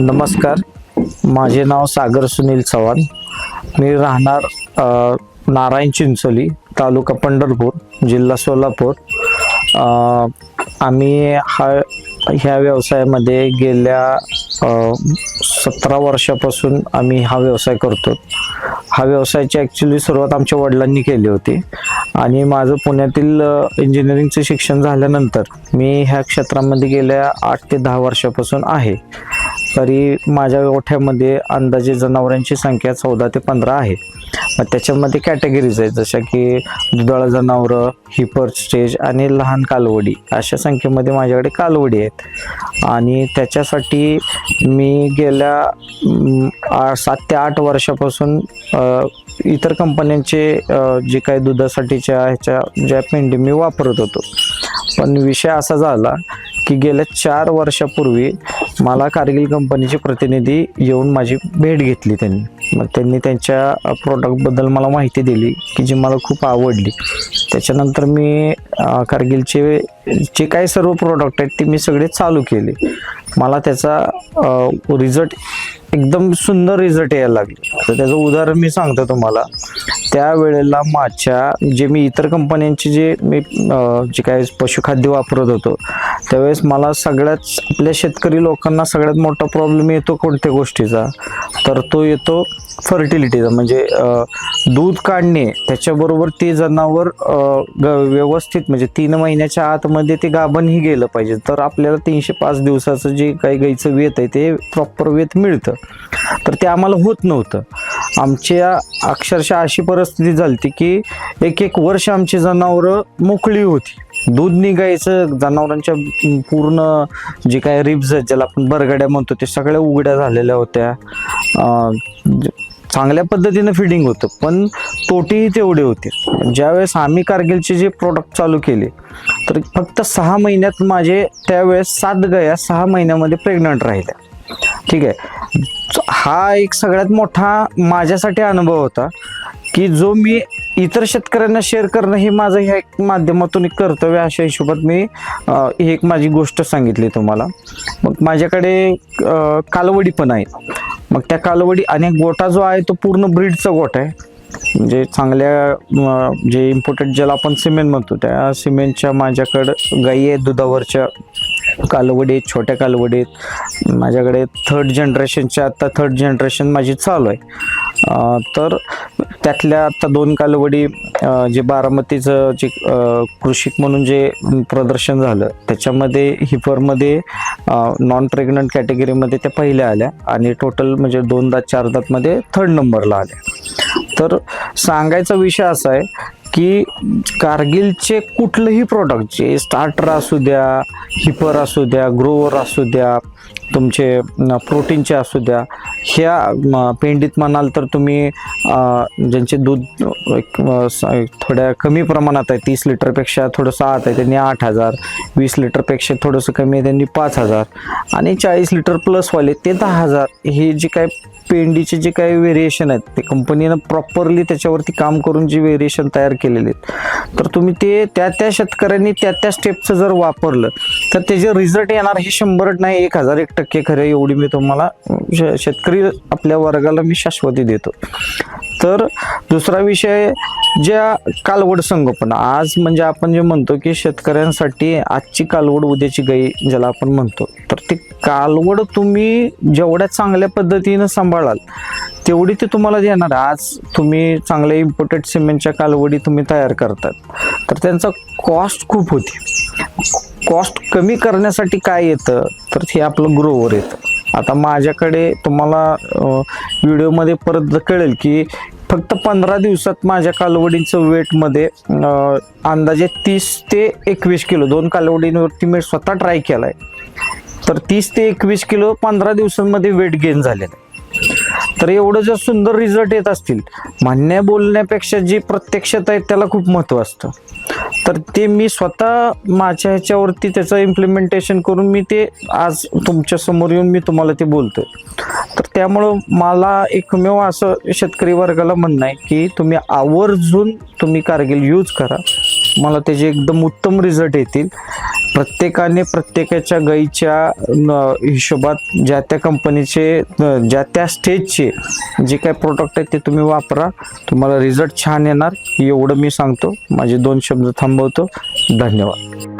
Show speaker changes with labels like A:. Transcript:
A: नमस्कार. माझे नाव सागर सुनील चव्हाण. मी राहणार नारायण चिंचोली तालुका पंढरपूर जिल्हा सोलापूर. आम्ही हा ह्या व्यवसायामध्ये गेल्या सतरा वर्षापासून आम्ही हा व्यवसाय करतो. हा व्यवसायाची ॲक्च्युली सुरुवात आमच्या वडिलांनी केली होती. आणि माझं पुण्यातील इंजिनिअरिंगचं शिक्षण झाल्यानंतर मी ह्या क्षेत्रामध्ये गेल्या आठ ते दहा वर्षापासून आहे. तरी माझ्या गोठ्यामध्ये अंदाजे जनावरांची संख्या चौदा ते पंधरा आहे. मग त्याच्यामध्ये कॅटेगरीज आहेत जशा की दुधाळा जनावरं हिपर स्टेज आणि लहान कालवडी. अशा संख्येमध्ये माझ्याकडे कालवडी आहेत. आणि त्याच्यासाठी मी गेल्या सात ते आठ वर्षापासून इतर कंपन्यांचे जे काही दुधासाठीच्या ह्याच्या ज्या पेंडी मी वापरत होतो. पण विषय असा झाला की गेल्या चार वर्षापूर्वी मला कारगिल कंपनीचे प्रतिनिधी येऊन माझी भेट घेतली त्यांनी. मग त्यांनी त्यांच्या प्रोडक्ट बद्दल मला माहिती दिली की जी मला खूप आवडली. त्याच्यानंतर मी कारगिलचे जे काही सर्व प्रोडक्ट आहेत ते मी सगळे चालू केले. मला त्याचा रिझल्ट एकदम सुंदर रिझल्ट यायला लागले. तर त्याचं उदाहरण मी सांगतो तुम्हाला. त्यावेळेला माझ्या जे मी इतर कंपन्यांचे जे मी जे काय पशुखाद्य वापरत होतो त्यावेळेस मला सगळ्याच आपल्या शेतकरी लोकांना सगळ्यात मोठा प्रॉब्लेम येतो कोणत्या गोष्टीचा? तर तो येतो फर्टिलिटीचा म्हणजे दूध काढणे त्याच्याबरोबर ते जनावर ग- व्यवस्थित म्हणजे तीन महिन्याच्या आतमध्ये ते गाभणही गेलं पाहिजे. तर आपल्याला तीनशे पाच दिवसाचं जे काही गाईचं वेत आहे ते प्रॉपर वेत मिळतं. तर ते आम्हाला होत नव्हतं. आमच्या अक्षरशः अशी परिस्थिती झाली की एक एक वर्ष आमची जनावरं मोकळी होती. दूध निघायचं जनावरांच्या पूर्ण जे काय रिब्स आहेत ज्याला आपण बरगड्या म्हणतो ते सगळ्या उघड्या झालेल्या होत्या. चांगल्या पद्धतीनं फिडिंग होतं पण तोटीही तेवढे होते. ज्यावेळेस आम्ही कारगिलचे जे प्रोडक्ट चालू केले तर फक्त सहा महिन्यात माझे त्यावेळेस सात गया सहा महिन्यामध्ये प्रेग्नंट राहिल्या. ठीक आहे? हा एक सगळ्यात मोठा माझ्यासाठी अनुभव होता की जो मी इतर शेतकऱ्यांना शेअर करणं हे माझं ह्या एक माध्यमातून एक कर्तव्य अशा हिशोबात मी ही एक माझी गोष्ट सांगितली तुम्हाला. मग माझ्याकडे कालवडी पण आहेत मग त्या कालवडी आणि गोटा जो आहे तो पूर्ण ब्रीडचा गोठा आहे. म्हणजे चांगल्या जे इम्पोर्टेड ज्याला आपण सिमेंट म्हणतो त्या सिमेंटच्या माझ्याकडं गाई आहेत दुधावरच्या कालवडीत छोट्या कालवडीत. माझ्याकडे थर्ड जनरेशनच्या आत्ता थर्ड जनरेशन माझी चालू आहे. तर त्यातल्या आत्ता दोन कालवडी जे बारामतीचं जे कृषिक म्हणून जे प्रदर्शन झालं त्याच्यामध्ये हिपरमध्ये नॉन प्रेग्नंट कॅटेगरीमध्ये त्या पहिल्या आल्या आणि टोटल म्हणजे दोन दात चार दातमध्ये थर्ड नंबरला आल्या. तर सांगायचा विषय असा आहे की कारगिलचे कुठलंही प्रोडक्ट जे स्टार्टर असू द्या हिपर असू द्या ग्रोवर असू द्या तुमचे प्रोटीनचे असू द्या ह्या पेंडीत म्हणाल तर तुम्ही ज्यांचे दूध एक, थोड्या कमी प्रमाणात आहे तीस लिटरपेक्षा थोडंसं आत आहे त्यांनी आठ हजार वीस लिटरपेक्षा थोडंसं कमी आहे त्यांनी पाच हजार आणि चाळीस लिटर प्लसवाले ते दहा हजार हे जे काय पेंडीचे जे काही व्हेरिएशन आहेत ते कंपनीनं प्रॉपरली त्याच्यावरती काम करून जे व्हेरिएशन तयार केलेले आहेत तर तुम्ही ते त्या त्या शेतकऱ्यांनी त्या त्या स्टेपचं जर वापरलं तर त्याचे रिझल्ट येणार हे शंभर नाही एक हजार एक टक्के खरं आहे, एवढी मी तुम्हाला श- शेतकरी आपल्या वर्गाला मी शाश्वती देतो. तर दुसरा विषय ज्या कालवड संगोपन आज म्हणजे आपण जे म्हणतो की शेतकऱ्यांसाठी आजची कालवड उद्याची गाई ज्याला आपण म्हणतो तर ती कालवड तुम्ही जेवढ्या चांगल्या पद्धतीनं सांभाळाल तेवढी ते तुम्हाला देणार. आज तुम्ही चांगल्या इम्पोर्टेड सिमेंटच्या कालवडी तुम्ही तयार करतात तर त्यांचा कॉस्ट खूप होती. कॉस्ट कमी करण्यासाठी काय येतं तर हे आपलं ग्रोवर येतं. आता माझ्याकडे तुम्हाला व्हिडिओमध्ये परत कळेल की फक्त पंधरा दिवसात माझ्या कालवडींचं वेटमध्ये अंदाजे तीस ते एकवीस किलो दोन कालवडींवरती मी स्वतः ट्राय केला आहे तर तीस ते एकवीस किलो पंधरा दिवसांमध्ये वेट गेन झालेलं आहे. तर एवढं जर सुंदर रिझल्ट येत असतील म्हणण्या बोलण्यापेक्षा जी प्रत्यक्षता आहे त्याला खूप महत्त्व असतं. तर ते मी स्वतः माझ्या ह्याच्यावरती त्याचं इम्प्लिमेंटेशन करून मी ते आज तुमच्यासमोर येऊन मी तुम्हाला ते बोलतोय. तर त्यामुळं मला एकमेव असं शेतकरी वर्गाला म्हणणं आहे की तुम्ही आवर्जून तुम्ही कारगिल यूज करा. मला त्याचे एकदम उत्तम रिझल्ट येतील. प्रत्येकाने प्रत्येकाच्या गाईच्या न- हिशोबात ज्या त्या कंपनीचे ज्या त्या स्टेजचे जे काय प्रोडक्ट आहेत ते तुम्ही वापरा. तुम्हाला रिझल्ट छान येणार. एवढं मी सांगतो. माझे दोन शब्द थांबवतो. धन्यवाद.